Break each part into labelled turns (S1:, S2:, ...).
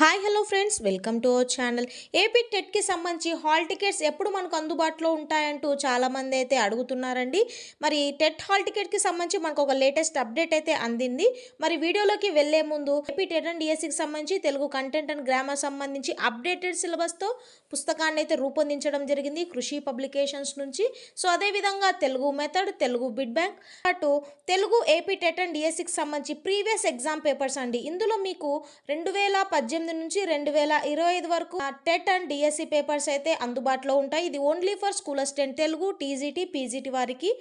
S1: Hi hello friends welcome to our channel AP టెట్కి సంబంధించి hall tickets ఎప్పుడు మనకు అందుబాటులో ఉంటాయంటూ చాలామంది అయితే అడుగుతున్నారండి. మరి టెట్ హాల్ టికెట్కి సంబంధించి మనకు ఒక లేటెస్ట్ అప్డేట్ అయితే అందింది. మరి వీడియోలోకి వెళ్ళే ముందు ఏపీ టెట్ అండ్ డిఎస్సికి సంబంధించి తెలుగు కంటెంట్ అండ్ గ్రామర్ సంబంధించి అప్డేటెడ్ సిలబస్తో పుస్తకాన్ని అయితే రూపొందించడం జరిగింది కృషి పబ్లికేషన్స్ నుంచి. సో అదేవిధంగా Telugu method Telugu bit bank అటు తెలుగు ఏపీ టెట్ అండ్ డిఎస్సికి సంబంధించి ప్రీవియస్ ఎగ్జామ్ పేపర్స్ అండి. ఇందులో మీకు రెండు వేల పద్దెనిమిది నుంచి రెండు వేల ఇరవై ఐదు వరకు టెట్ అండ్ డిఎస్సి పేపర్స్ అయితే అందుబాటులో ఉంటాయి. ఇది only for school assistant Telugu TGT PGT వారికి.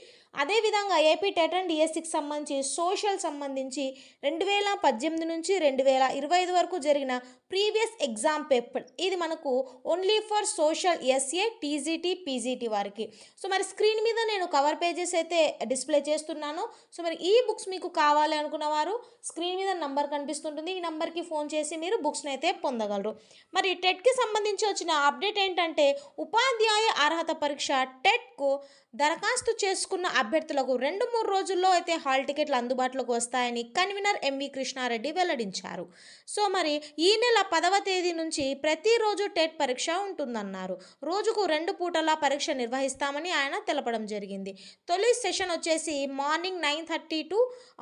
S1: అదేవిధంగా ఏపీ టెట్ అండ్ డిఎస్సికి సంబంధించి సోషల్ సంబంధించి రెండు వేల పద్దెనిమిది నుంచి రెండు వేల ఇరవై ఐదు వరకు జరిగిన ప్రీవియస్ ఎగ్జామ్ పేపర్. ఇది మనకు only for social SA TGT PGT వారికి. సో మరి స్క్రీన్ మీద నేను కవర్ పేజెస్ అయితే డిస్ప్లే చేస్తున్నాను. సో మరి ఈ బుక్స్ మీకు కావాలి అనుకున్న వారు స్క్రీన్ మీద నంబర్ కనిపిస్తుంటుంది. ఈ నంబర్కి ఫోన్ చేసి మీరు బుక్స్ని అయితే పొందగలరు. మరి టెట్కి సంబంధించి వచ్చిన అప్డేట్ ఏంటంటే ఉపాధ్యాయ అర్హత పరీక్ష టెట్కు దరఖాస్తు చేసుకున్న అభ్యర్థులకు రెండు మూడు రోజుల్లో అయితే హాల్ టికెట్లు అందుబాటులోకి వస్తాయని కన్వీనర్ ఎంవి కృష్ణారెడ్డి వెల్లడించారు. సో మరి ఈ నెల పదవ తేదీ నుంచి ప్రతిరోజు టెట్ పరీక్ష ఉంటుందన్నారు. రోజుకు రెండు పూటల పరీక్ష నిర్వహిస్తామని ఆయన తెలపడం జరిగింది. తొలి సెషన్ వచ్చేసి morning nine thirty to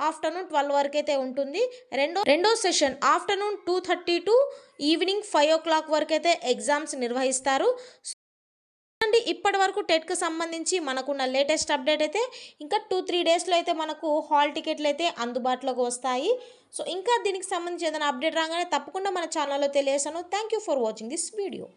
S1: afternoon twelve వరకు అయితే ఉంటుంది. రెండో రెండో session afternoon two thirty to evening five o'clock వరకు అయితే ఎగ్జామ్స్ నిర్వహిస్తారు. అండి ఇప్పటి వరకు టెట్కి సంబంధించి మనకున్న లేటెస్ట్ అప్డేట్ అయితే ఇంకా టూ త్రీ డేస్లో అయితే మనకు హాల్ టికెట్లు అయితే అందుబాటులోకి వస్తాయి. సో ఇంకా దీనికి సంబంధించి ఏదైనా అప్డేట్ రాగానే తప్పకుండా మన ఛానల్లో తెలియసాను thank you for watching this video.